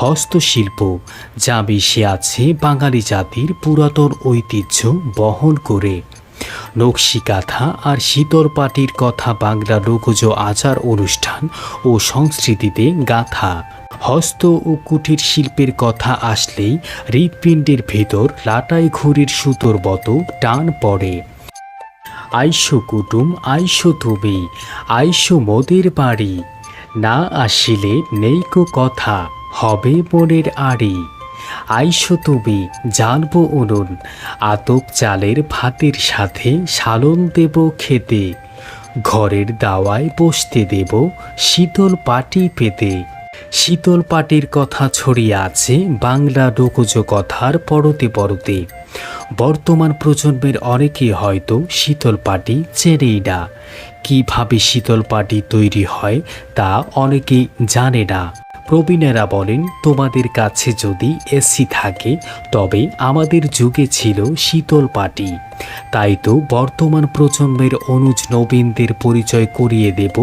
হস্তশিল্প যা বেশি আছে বাঙালি জাতির পুরাতন ঐতিহ্য বহন করে। নকশিকাথা আর শীতল পাটির কথা বাংলা লোকজ আচার অনুষ্ঠান ও সংস্কৃতিতে গাথা। হস্ত ও কুটির শিল্পের কথা আসলেই হৃৎপিণ্ডের ভেতর লাটাই ঘুড়ির সুতোর মতো টান পড়ে। আইসো কুটুম, আইসো তুমি আইসো মোদের বাড়ি, না আসিলে নেইকো কথা। হবে মনের আড়ি। আইসো তুমি, জানব উনুন, আতপ চালের ভাতের সাথে সালন দেব খেতে। ঘরের দাওয়ায় বসতে দেব শীতল পাটি পেতে। শীতল পাটির কথা ছড়িয়ে আছে বাংলা লোকজ কথার পরতে পরতে। বর্তমান প্রজন্মের অনেকেই হয়তো শীতল পাটি চেনেই না। কীভাবে শীতল পাটি তৈরি হয় তা অনেকেই জানে না। প্রবীণেরা বলেন, তোমাদের কাছে যদি এসি থাকে, তবে আমাদের যুগে ছিল শীতল পাটি। তাই তো বর্তমান প্রজন্মের অনুজ নবীনদের পরিচয় করিয়ে দেব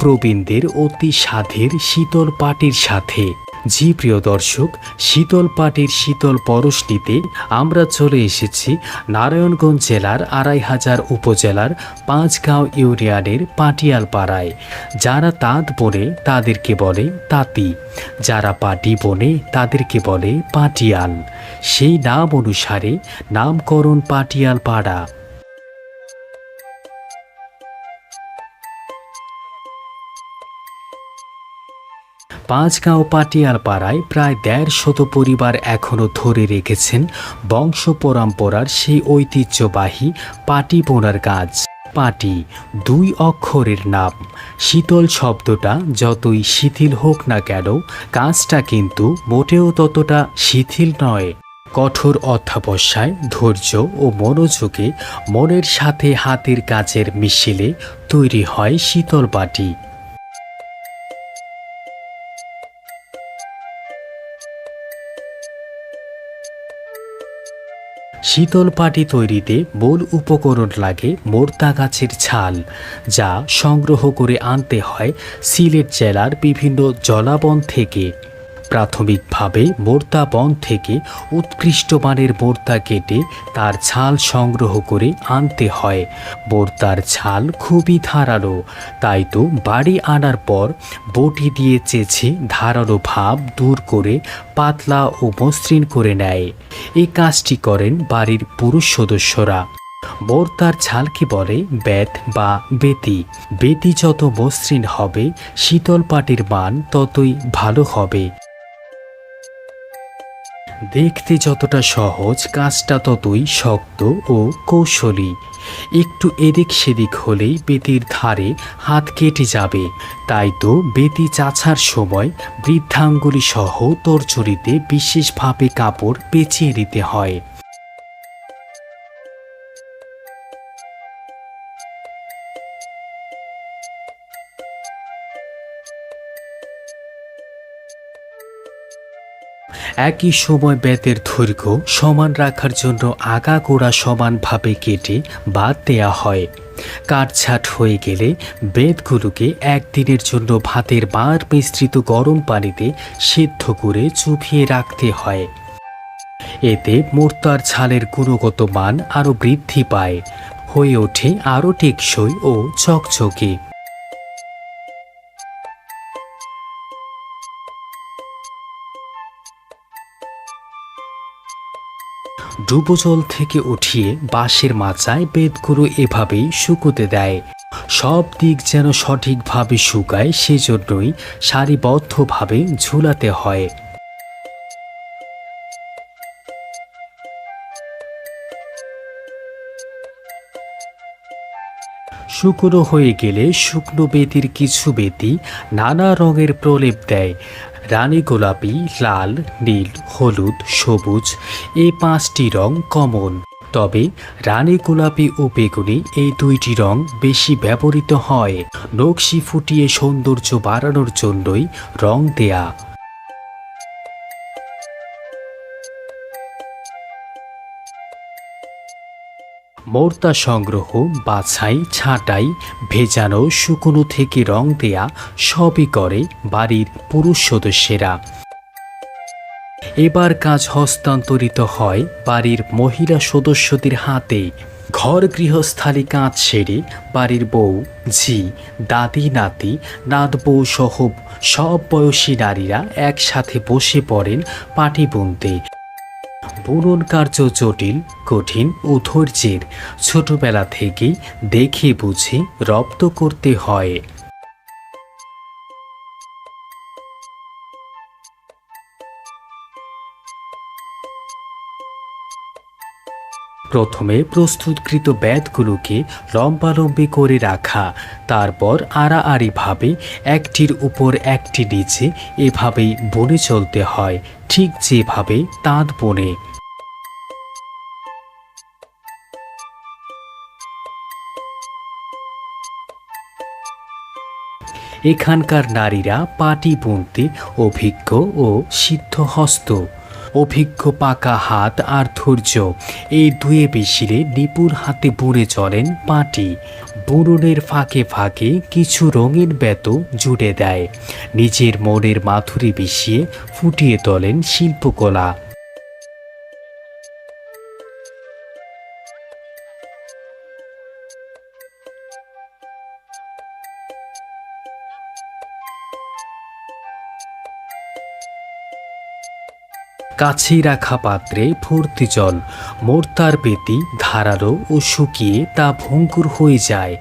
প্রবীণদের অতি সাধের শীতল পাটির সাথে। জি প্রিয় দর্শক, শীতল পাটির শীতল পরশ নিতে আমরা চলে এসেছি নারায়ণগঞ্জ জেলার আড়াই হাজার উপজেলার পাঁচগাঁও ইউনিয়নের পাটিয়াল পাড়ায় যারা তাঁত বোনে তাদেরকে বলে তাঁতি, যারা পাটি বনে তাদেরকে বলে পাটিয়াল। সেই নাম অনুসারে নামকরণ পাটিয়াল পাড়া পাঁচগাঁও পাটিয়াল পাড়ায় প্রায় দেড় শত পরিবার এখনও ধরে রেখেছেন বংশ পরম্পরার সেই ঐতিহ্যবাহী পাটি বোনার কাজ পাটি, দুই অক্ষরের নাম। শীতল শব্দটা যতই শিথিল হোক না কেন কাজটা কিন্তু মোটেও ততটা শিথিল নয়। কঠোর অধ্যাবসায়, ধৈর্য ও মনোযোগে মনের সাথে হাতের কাজের মিশেলে তৈরি হয় শীতল পাটি। শীতল পাটি তৈরিতে মূল উপকরণ লাগে মোর্তা গাছের ছাল, যা সংগ্রহ করে আনতে হয় সিলেট জেলার বিভিন্ন জলাবন থেকে। প্রাথমিকভাবে মোর্তা বন থেকে উৎকৃষ্ট মানের মোর্তা কেটে তার ছাল সংগ্রহ করে আনতে হয়। মোর্তার ছাল খুবই ধারালো, তাই তো বাড়ি আনার পর বটি দিয়ে চেঁচে ধারালো ভাব দূর করে পাতলা ও মসৃণ করে নেয়। এই কাজটি করেন বাড়ির পুরুষ সদস্যরা। মোর্তার ছালকে বলে বেত বা বেতি। বেতি যত মসৃণ হবে, শীতল পাটির মান ততই ভালো হবে। দেখতে যতটা সহজ, কাজটা ততই শক্ত ও কৌশলী। একটু এদিক সেদিক হলেই বেতির ধারে হাত কেটে যাবে। তাই তো বেতি চাছার সময় বৃদ্ধাঙ্গুলি সহ তরচরিতে বিশেষভাবে কাপড় পেঁচিয়ে দিতে হয়। একই সময় বেতের দৈর্ঘ্য সমান রাখার জন্য আগাগোড়া সমানভাবে কেটে বাদ দেয়া হয়। কাটছাট হয়ে গেলে বেতগুলোকে একদিনের জন্য ভাতের বার মিশ্রিত গরম পানিতে সিদ্ধ করে চুপিয়ে রাখতে হয়। এতে মোর্তার ছালের গুণগত মান আরও বৃদ্ধি পায়। হয়ে ওঠে আরও টেকসই ও চকচকে। ডুবোজল থেকে উঠিয়ে বাঁশের মাচায় বেদগুরু এভাবেই শুকোতে দেয়। সব দিক যেন সঠিকভাবে শুকায়, সেজন্যই সারিবদ্ধভাবে ঝুলাতে হয়। শুকনো হয়ে গেলে শুকনো বেতির কিছু বেতি নানা রঙের প্রলেপ দেয়। রানী গোলাপি, লাল, নীল, হলুদ, সবুজ এই পাঁচটি রং কমন। তবে রানী গোলাপি ও বেগুনি এই দুইটি রং বেশি ব্যবহৃত হয়। নকশি ফুটিয়ে সৌন্দর্য বাড়ানোর জন্যই রং দেয়া মোর্তা সংগ্রহ, বাছাই, ছাঁটাই, ভেজানো, শুকনো থেকে রং দেয়া, সবই করে বাড়ির পুরুষ সদস্যেরা। এবার কাজ হস্তান্তরিত হয় বাড়ির মহিলা সদস্যদের হাতে। ঘর গৃহস্থালী কাজ সেরে বাড়ির বউ, ঝি, দাদি, নাতি নাত বউ সহ সব বয়সী নারীরা একসাথে বসে পড়েন পাটি বুনতে বুনন কার্য জটিল, কঠিন ও ধৈর্যের। ছোটবেলা থেকেই দেখে বুঝে রপ্ত করতে হয়। প্রথমে প্রস্তুতকৃত ব্যাতগুলোকে লম্বালম্বি করে রাখা, তারপর আড়াআড়িভাবে একটির উপর একটি নিচে এভাবেই বনে চলতে হয়, ঠিক যেভাবে তাঁত বনে। এখানকার নারীরা পাটি বুনতে অভিজ্ঞ ও সিদ্ধহস্ত। অভিজ্ঞ পাকা হাত আর ধৈর্য, এই দুয়ে বেশিরে নিপুণ হাতে বুনে চলেন পাটি। বুননের ফাঁকে ফাঁকে কিছু রঙিন বেত জুড়ে দেয়। নিজের মনের মাধুরী বিষিয়ে ফুটিয়ে তোলেন শিল্পকলা। কাছেই রাখা পাত্রে ভর্তি জল। মোর্তার পেতি ধারালো ও শুকিয়ে তা ভঙ্গুর হয়ে যায়।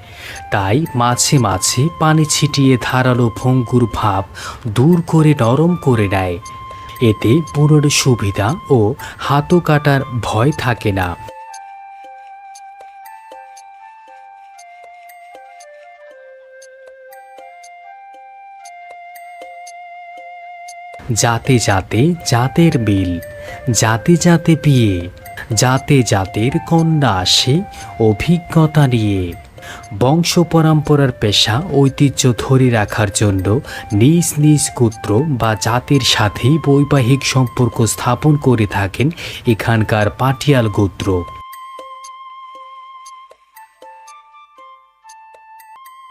তাই মাঝে মাঝে পানি ছিটিয়ে ধারালো ভঙ্গুর ভাব দূর করে নরম করে নেয়। এতে পুনর সুবিধা ও হাতও কাটার ভয় থাকে না। যাতে যাতে জাতের বিল, যাতে যাতে বিয়ে, যাতে জাতের কন্যা আসে অভিজ্ঞতা নিয়ে। বংশ পরম্পরার পেশা, ঐতিহ্য ধরে রাখার জন্য নিজ নিজ গোত্র বা জাতির সাথেই বৈবাহিক সম্পর্ক স্থাপন করে থাকেন এখানকার পাটিয়াল গোত্র।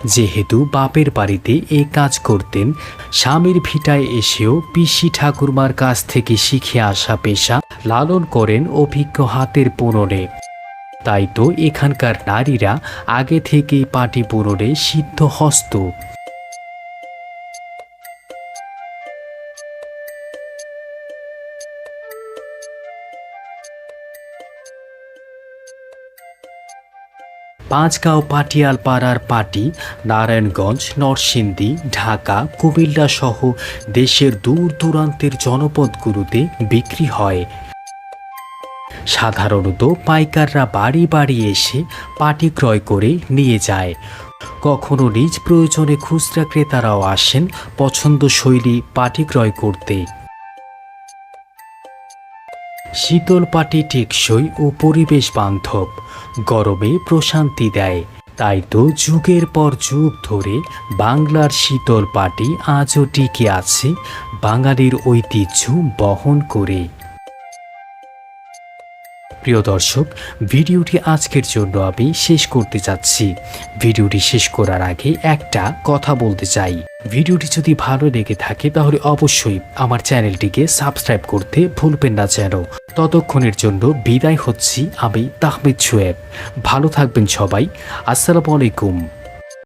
যেহেতু বাপের বাড়িতে এ কাজ করতেন, স্বামীর ভিটায় এসেও পিসি ঠাকুরমার কাছ থেকে শিখে আসা পেশা লালন করেন অভিজ্ঞ হাতের পুনরে তাই তো এখানকার নারীরা আগে থেকেই পাটি পুনরে সিদ্ধ হস্ত পাঁচগাঁও পাটিয়াল পাড়ার পাটি নারায়ণগঞ্জ, নরসিংদী, ঢাকা, কুমিল্লা সহ দেশের দূর দূরান্তের জনপদগুলোতে বিক্রি হয়। সাধারণত পাইকাররা বাড়ি বাড়ি এসে পাটি ক্রয় করে নিয়ে যায়। কখনো নিজ প্রয়োজনে খুচরা ক্রেতারাও আসেন পছন্দশৈলী পাটি ক্রয় করতে। শীতল পাটি টেকসই ও পরিবেশ বান্ধব। গরমে প্রশান্তি দেয়। তাই তো যুগের পর যুগ ধরে বাংলার শীতল পাটি আজও টিকে আছে বাঙালির ঐতিহ্য বহন করে। প্রিয় দর্শক, ভিডিওটি আজকের জন্য আমি শেষ করতে যাচ্ছি ভিডিওটি শেষ করার আগে একটা কথা বলতে চাই। ভিডিওটি যদি ভালো লেগে থাকে তাহলে অবশ্যই আমার চ্যানেলটিকে সাবস্ক্রাইব করতে ভুলবেন না যেন। ততক্ষণের জন্য বিদায় হচ্ছি আমি তাহমিদ সোয়েব ভালো থাকবেন সবাই। আসসালামু আলাইকুম।